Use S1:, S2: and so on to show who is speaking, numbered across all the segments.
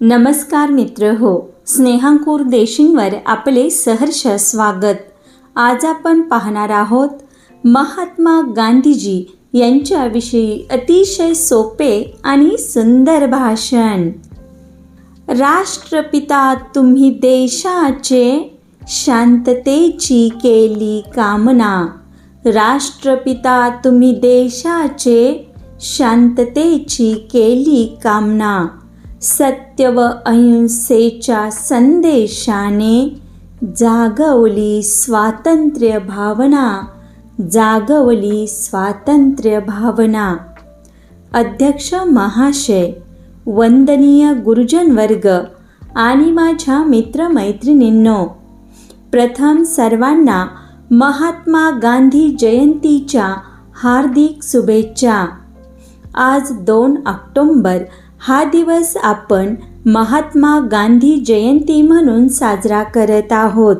S1: नमस्कार मित्र हो. स्नेहांकूर देशींवर आपले सहर्ष स्वागत. आज आपण पाहणार आहोत महात्मा गांधीजी यांच्याविषयी अतिशय सोपे आणि सुंदर भाषण. राष्ट्रपिता तुम्ही देशाचे शांततेची केली कामना. राष्ट्रपिता तुम्ही देशाचे शांततेची केली कामना. सत्य व अहिंसेच्या संदेशाने जागवली स्वातंत्र्य भावना जागवली स्वातंत्र्य भावना. अध्यक्ष महाशय वंदनीय गुरुजन वर्ग आणि माझ्या मित्रमैत्रिणींनो प्रथम सर्वांना महात्मा गांधी जयंतीच्या हार्दिक शुभेच्छा. आज दोन ऑक्टोंबर हा दिवस आपण महात्मा गांधी जयंती म्हणून साजरा करत आहोत.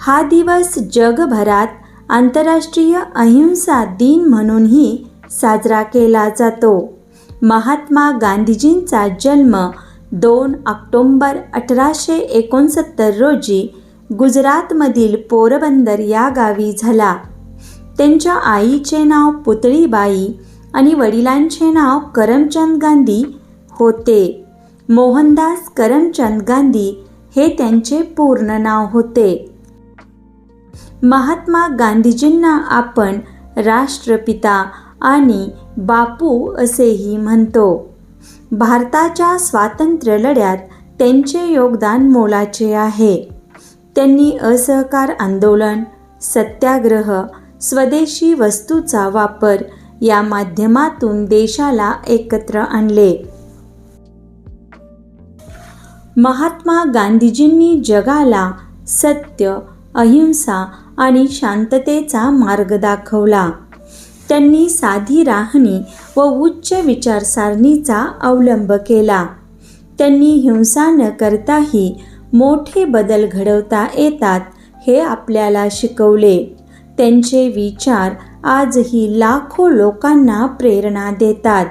S1: हा दिवस जगभरात आंतरराष्ट्रीय अहिंसा दिन म्हणूनही साजरा केला जातो. महात्मा गांधीजींचा जन्म दोन ऑक्टोंबर अठराशे एकोणसत्तर रोजी गुजरातमधील पोरबंदर या गावी झाला. त्यांच्या आईचे नाव पुतळीबाई आणि वडिलांचे नाव करमचंद गांधी होते. मोहनदास करमचंद गांधी हे त्यांचे पूर्ण नाव होते. महात्मा गांधीजींना आपण राष्ट्रपिता आणि बापू असेही म्हणतो. भारताच्या स्वातंत्र्य लढ्यात त्यांचे योगदान मोलाचे आहे. त्यांनी असहकार आंदोलन सत्याग्रह स्वदेशी वस्तूचा वापर या माध्यमातून देशाला एकत्र आणले. महात्मा गांधीजींनी जगाला सत्य अहिंसा आणि शांततेचा मार्ग दाखवला. त्यांनी साधी राहणी व उच्च विचारसारणीचा अवलंब केला. त्यांनी हिंसा न करताही मोठे बदल घडवता येतात हे आपल्याला शिकवले. त्यांचे विचार आजही लाखो लोकांना प्रेरणा देतात.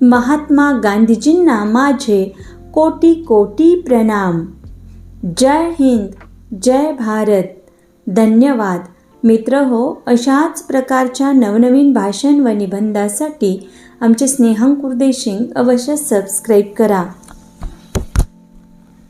S1: महात्मा गांधीजींना माझे कोटी कोटी प्रणाम. जय हिंद जय भारत. धन्यवाद. मित्र हो अशाच प्रकारच्या नवनवीन भाषण व निबंधासाठी आमचे स्नेहांकुर देशिंग अवश्य सबस्क्राईब करा.